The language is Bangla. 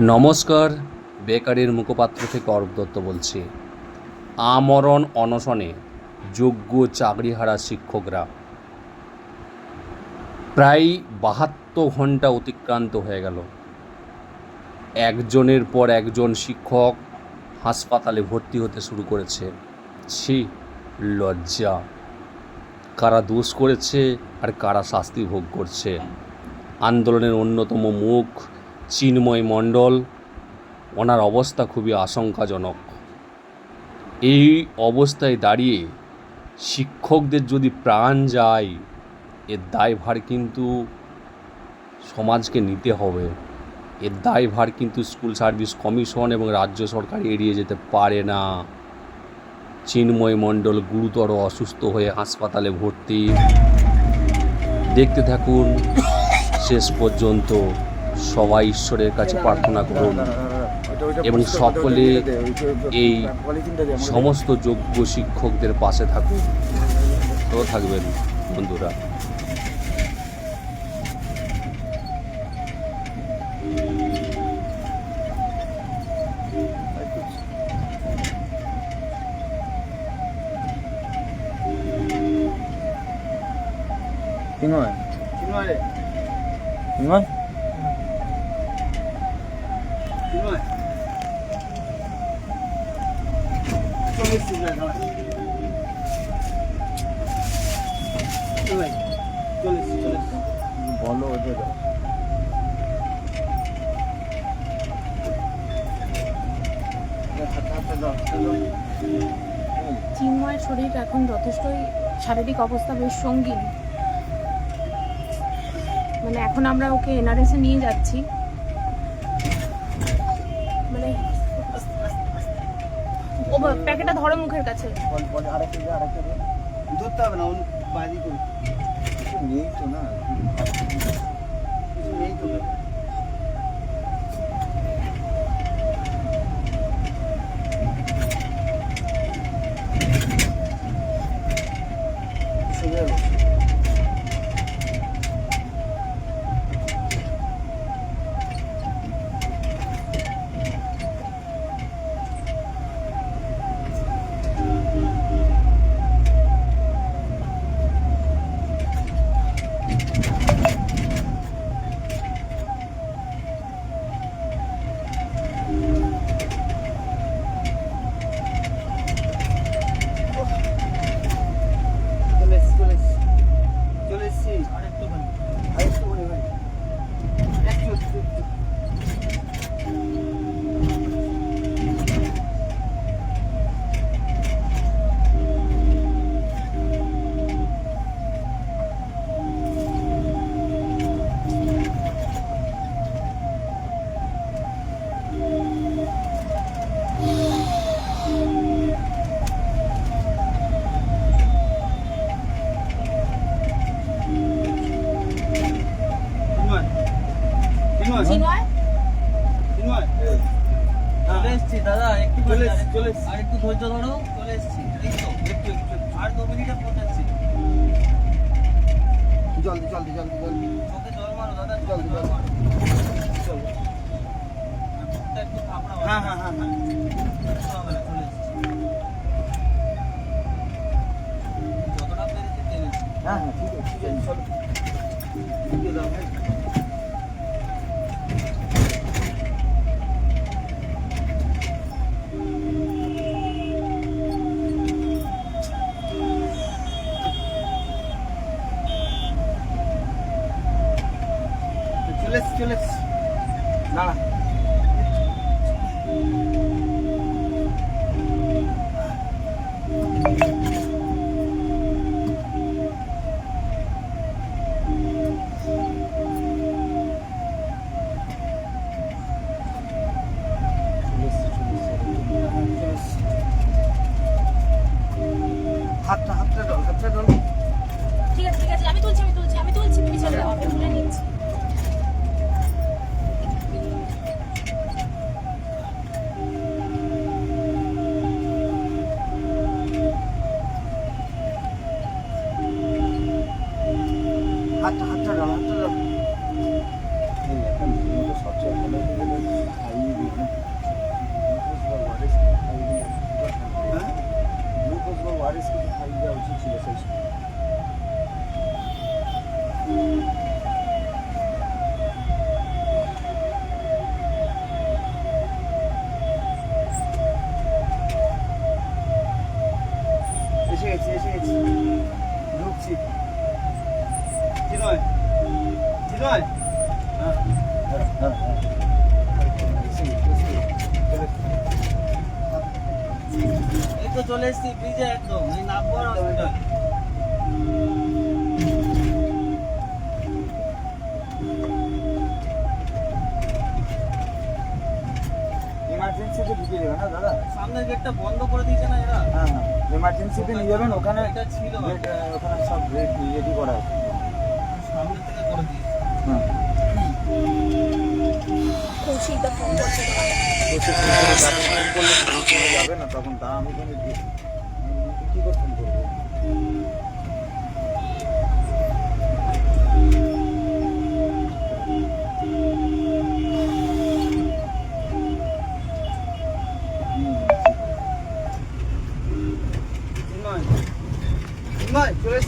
নমস্কার, বেকারির মুখপাত্র থেকে অরূপ দত্ত বলছি। আমরণ অনশনে যোগ্য চাকরিহারা শিক্ষকরা। প্রায় বাহাত্তর ঘণ্টা অতিক্রান্ত হয়ে গেল। একজনের পর একজন শিক্ষক হাসপাতালে ভর্তি হতে শুরু করেছে। ছি, লজ্জা। কারা দোষ করেছে আর কারা শাস্তি ভোগ করছে? আন্দোলনের অন্যতম মুখ চিন্ময় মণ্ডল, ওনার অবস্থা খুবই আশঙ্কাজনক। এই অবস্থায় দাঁড়িয়ে শিক্ষকদের যদি প্রাণ যায় এর দায়ভার কিন্তু সমাজকে নিতে হবে। এর দায়ভার কিন্তু স্কুল সার্ভিস কমিশন এবং রাজ্য সরকার এড়িয়ে যেতে পারে না। চিন্ময় মণ্ডল গুরুতর অসুস্থ হয়ে হাসপাতালে ভর্তি। দেখতে থাকুন, শেষ পর্যন্ত। সবাই ঈশ্বরের কাছে প্রার্থনা করুন। এবং সকলে এই সমস্ত যোগ্য শিক্ষকদের পাশে থাকুন। তো থাকবেন বন্ধুরা। চিন্ময় চিন্ময় রে, চিন্ময় চিন্ময়। চলে এসছিস না, দাঁড়া। চিন্ময়, চলে এসছিস, চলে এসছিস। চিন্ময়ের শরীর এখন যথেষ্টই শারীরিক অবস্থা বেশ সঙ্গীন। মানে এখন আমরা ওকে এনআরএসে নিয়ে যাচ্ছি। প্যাকেটটা ধরো মুখের কাছে। ধরতে হবে না বাইরে নেই তো না কিছু নেই তো শুনে যাব চলে এসছি, চলে এসছি। চলে এসছি। আরেকটুখানি, আরেকটুখানি ভাই। একটু, একটু, একটু। চিন্ময়, চিন্ময়, চিন্ময় চিন্ময়। চলে এসছি দাদা একটু চলে চলে। আর একটু ধৈর্য ধরো। চলে এসছি একটু, একটু। আর দু মিনিটে পৌঁছাচ্ছি। জলদি জলদি জলদি জলদি। চোখে জল মারো দাদা জলদি, জল। মারো। চলো। হ্যাঁ হ্যাঁ হ্যাঁ হ্যাঁ। চলে এসছি। যতটা পেরেছি হ্যাঁ হ্যাঁ 你来。এই তো চলে এসছি ব্রিজে একদম এই নাম্বার হসপিটাল ইমার্জেন্সিতে ঢুকিয়ে দেবে না দাদা? সামনের গেটটা বন্ধ করে দিয়েছে না এরা? হ্যাঁ হ্যাঁ। নিয়ে যাবেন ওখানে এটা ছিল। ওখানে সব রেডি করা আছে। সামনে থেকে করে দিয়েছে। কৌশিকদা ফোন করছে যাবে না তখন তা আমি কি করতাম করব চিন্ময় চিন্ময় চলে